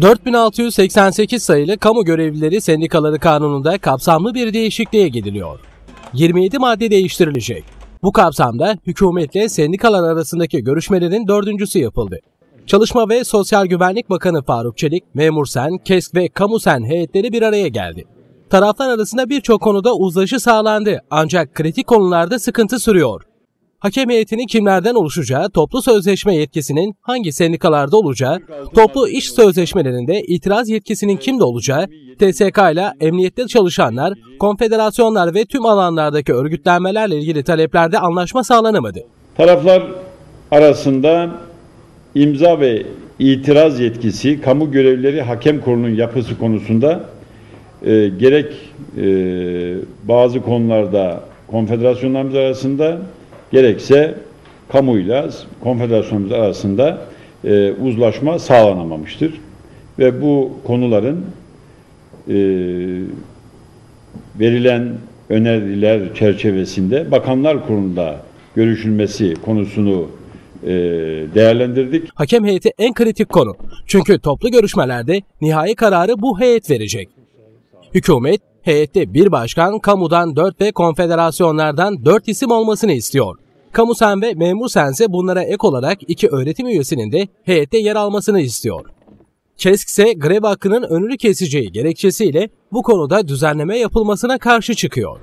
4688 sayılı Kamu Görevlileri Sendikaları Kanunu'nda kapsamlı bir değişikliğe gidiliyor. 27 madde değiştirilecek. Bu kapsamda hükümetle sendikalar arasındaki görüşmelerin dördüncüsü yapıldı. Çalışma ve Sosyal Güvenlik Bakanı Faruk Çelik, Memur Sen, KESK ve Kamu Sen heyetleri bir araya geldi. Taraflar arasında birçok konuda uzlaşı sağlandı ancak kritik konularda sıkıntı sürüyor. Hakem heyetinin kimlerden oluşacağı, toplu sözleşme yetkisinin hangi sendikalarda olacağı, toplu iş sözleşmelerinde itiraz yetkisinin kimde olacağı, TSK ile emniyette çalışanlar, konfederasyonlar ve tüm alanlardaki örgütlenmelerle ilgili taleplerde anlaşma sağlanamadı. Taraflar arasında imza ve itiraz yetkisi kamu görevlileri hakem kurulunun yapısı konusunda e, gerek e, bazı konularda konfederasyonlarımız arasında gerekse kamuyla konfederasyonumuz arasında e, uzlaşma sağlanamamıştır. Ve bu konuların e, verilen öneriler çerçevesinde Bakanlar Kurulu'nda görüşülmesi konusunu e, değerlendirdik. Hakem heyeti en kritik konu. Çünkü toplu görüşmelerde nihai kararı bu heyet verecek. Hükümet, heyette bir başkan, kamudan 4 ve konfederasyonlardan 4 isim olmasını istiyor. Kamu Sen ve Memur Sen ise bunlara ek olarak iki öğretim üyesinin de heyette yer almasını istiyor. KESK ise grev hakkının önünü keseceği gerekçesiyle bu konuda düzenleme yapılmasına karşı çıkıyor.